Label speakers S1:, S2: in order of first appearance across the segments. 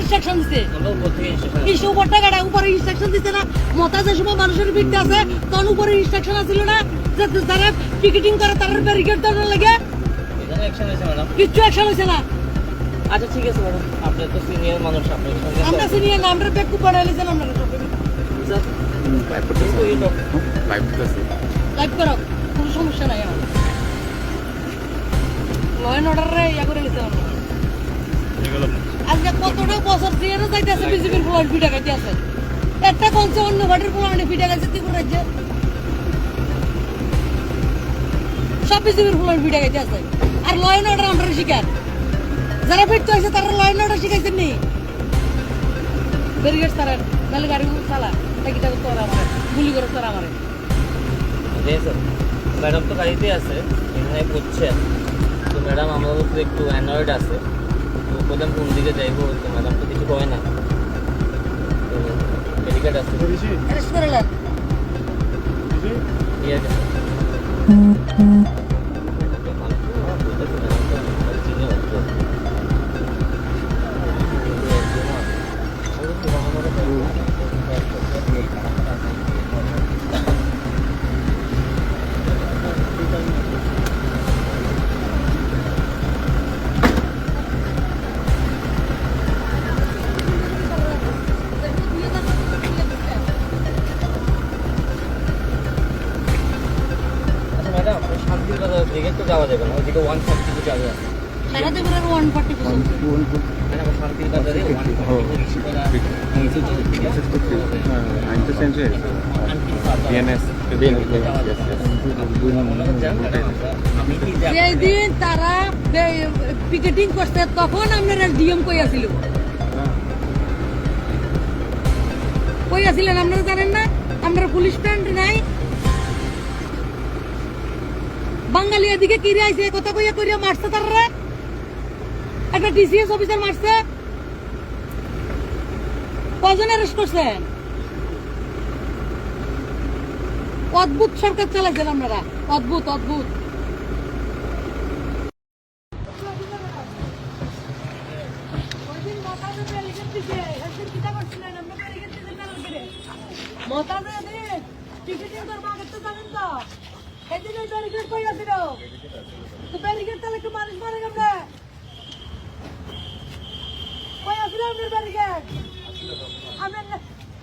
S1: Instruction দিছে।
S2: আমরা উপর
S1: টাকাটা উপরে ইনস্ট্রাকশন দিছে না। মতা যে সময় মানুষের ভিড়তে আছে তখন উপরে ইনস্ট্রাকশন আছিল না। যে যারা টিকিটিং করে তারা ব্যারিকেড দেওয়ার লাগে। কিচ্ছু অ্যাকশন হয়েছে না।
S2: আচ্ছা ঠিক আছে ম্যাডাম। আপনি তো সিনিয়র মানুষ সঙ্গে
S1: আমরা সিনিয়র না আমরা ব্যাগ কুপ বানাই লিছেন আমরা
S3: লাইভ
S1: করো কোনো সমস্যা নাই আমার। ল অ্যান্ড অর্ডারে ইয়া করে লিছেন আমরা আজকে কতটা বছর দিয়ে যাইতে আছে বিজেপির পোলার পিঠা খাইতে আছে? একটা কলছে অন্য ঘাটের পোলার পিঠা খাইছে, ত্রিপুর রাজ্যে। সব বিজেপির পোলার পিঠা খাইতে আছে। আর ল অ্যান্ড অর্ডার আমরা শিকার। যারা ফিরতে হয়েছে তারা ল অ্যান্ড অর্ডার শিখাইছেন নি? ব্যারিকেড তারা নাহলে গাড়ি চালা টাকিটা তোরা আমার? গুলি করে তোরা আমার?
S2: জি ম্যাডাম তো গাড়িতে আছে, এখানে বুঝছেন তো ম্যাডাম আমাদের একটু অ্যানয়েড আছে। বললাম কোন দিকে যাইব? তো ম্যাডাম তো কিছু কয় না। ডেলিকেট আছে। ঠিক আছে দিকে তো যাওয়া যাবে না ওইদিকে ওয়ান ফর্টি টু যাবে।
S3: হয়ে।
S1: যেদিন তারা পিকেটিং করছে তখন আপনারা ডিএম কই আছিল কই আছিলেন আপনারা জানেন না? আপনারা পুলিশ স্ট্যান্ড নাই? বাঙালি এদিকে কিরে আইছে? কথা কইয়া কইয়া মারছে তারা একটা ডিসিএস অফিসার মারছে। কজন অ্যারেস্ট করছেন অদ্ভুত সরকার চালাইছেন আপনারা। অদ্ভুত অদ্ভুত।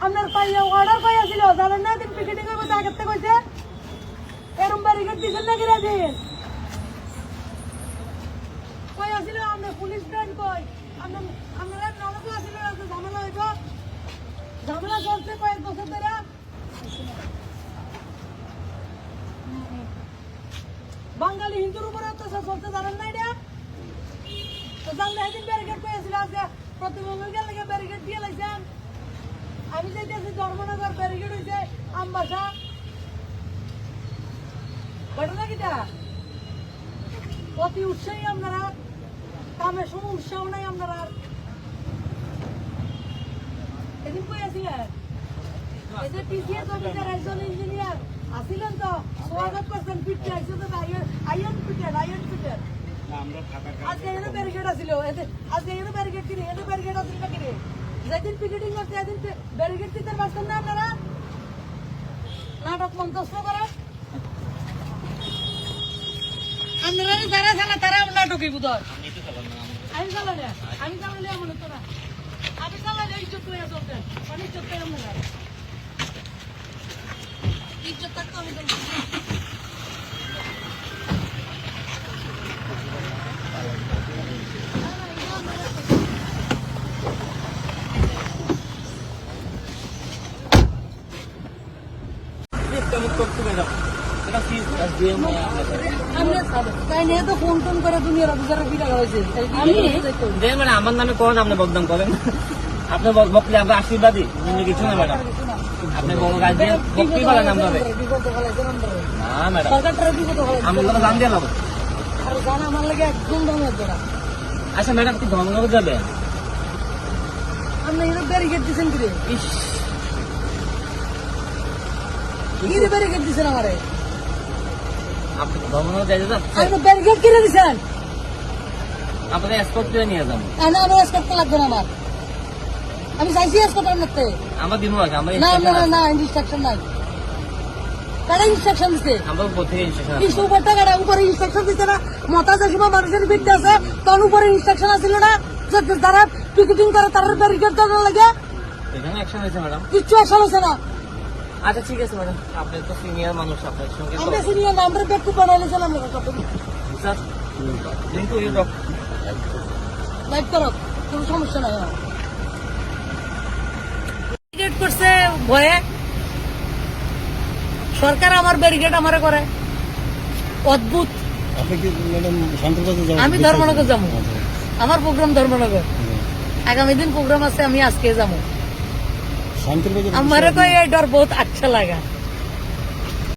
S1: আপনার পাইয়া অর্ডার পাইয়াছিল জানেন না দিন পিকেটিং করব আগের থেকে কইছে? এরম ব্যারিকেড দিছেন না কিরা দিন কই? আসিল আমরা কই আমরা আমরা ঝামেলা হইব? ঝামেলা চলছে কয়েক বছর ধরে। বাঙালি হিন্দুর উপরে অত্যাচার চলছে, জানেন না এটা? তো জানলে একদিন ব্যারিকেড আসিল আজকে। প্রতিবন্ধক লাগে ব্যারিকেড দিয়ে লাইছেন। আমি যাইতেছি ধর্মনগর ব্যারিকেড হইছে আমবাসা। ঘটনা কিটা অতি উৎসাহী আপনারা। কামের সময় উৎসাহ নাই আপনারা। এদিন কই আছিলেন? এই যে টিসিএস অফিসার একজন ইঞ্জিনিয়ার আসিলেন তো? স্বাগত করছেন পিঠে একসাথে আইয়ন পিঠের আইয়ন পিঠের আজকে এখানে ব্যারিকেড আছিল আজকে এখানে ব্যারিকেড কিনে এখানে ব্যারিকেড আছিল না কিনে যেদিন পিকেটিং করছে এদিন ব্যারিকেড দিতে পারছেন না আপনারা? নাটক মন্তব্য করেন আপনারা যারা চালা তারা নাটকই বুধ আমি চালালে আমি চালালে এমন না। আমি চালালে ইজ্জত করে চলতেন মানে ইজ্জত করে তো
S2: মানে আমার নামে কোন আপনি বদনাম করেন? আপনি বল- বকলে আমরা আশীর্বাদী কিছু না ম্যাডাম। আপনি বড় গার্জিয়ান না ম্যাডাম
S1: সরকারটারে বিপদ ফলাইছে
S2: আমরা তো জান দিয়ে লাগো
S1: আর জানা আমার লাগে একদম দাম হচ্ছে না
S2: আচ্ছা ম্যাডাম কি ধর্মনগর যাবে?
S1: আপনি এখানে ব্যারিকেড দিচ্ছেন কি রে
S2: ইস
S1: ব্যারিকেড দিচ্ছেন আমারে?
S2: আপনি ধর্মনগর
S1: আপনি ব্যারিকেড কিনে
S2: এসকর্ট করে নিয়ে যাব।
S1: আমি আমার করতে লাগবে না আমার। আমি চাইছি হাসপাতাল মধ্যে।
S2: আমরা দিন আগে আমরা
S1: না না না ইনস্ট্রাকশন নাই। কারা ইনস্ট্রাকশন দিছে?
S2: আমরা উপর থেকে আছে।
S1: উপরটা কারা উপরে ইনস্ট্রাকশন দিছে না। মতা যে সময় মানুষের ফিরতে আছে। তখন উপরে ইনস্ট্রাকশন আছিল না। যে যারা পিকেটিং করে তারা ব্যারিকেড করার লাগে।
S2: এখানে অ্যাকশন হয়েছে ম্যাডাম
S1: কিচ্ছু আসা হয়েছে না।
S2: আচ্ছা ঠিক আছে ম্যাডাম আপনি তো সিনিয়র মানুষ আপনার সঙ্গে
S1: আমরা সিনিয়র না আমরা বেড বানাই নিয়েছিলাম
S2: sir link to you doc
S1: light করো কোনো সমস্যা নাই আমার ব্যারিকেড করছে ভয়ে সরকার আমার ব্যারিকেড আমারে করে। অদ্ভুত। আমি ধর্মনগর যাব। আমার প্রোগ্রাম ধর্মনগর। আগামী দিন প্রোগ্রাম আছে আমি আজকে যাব।
S4: আমারে কয়
S1: আমার এই ডর বহুত আচ্ছা লাগা।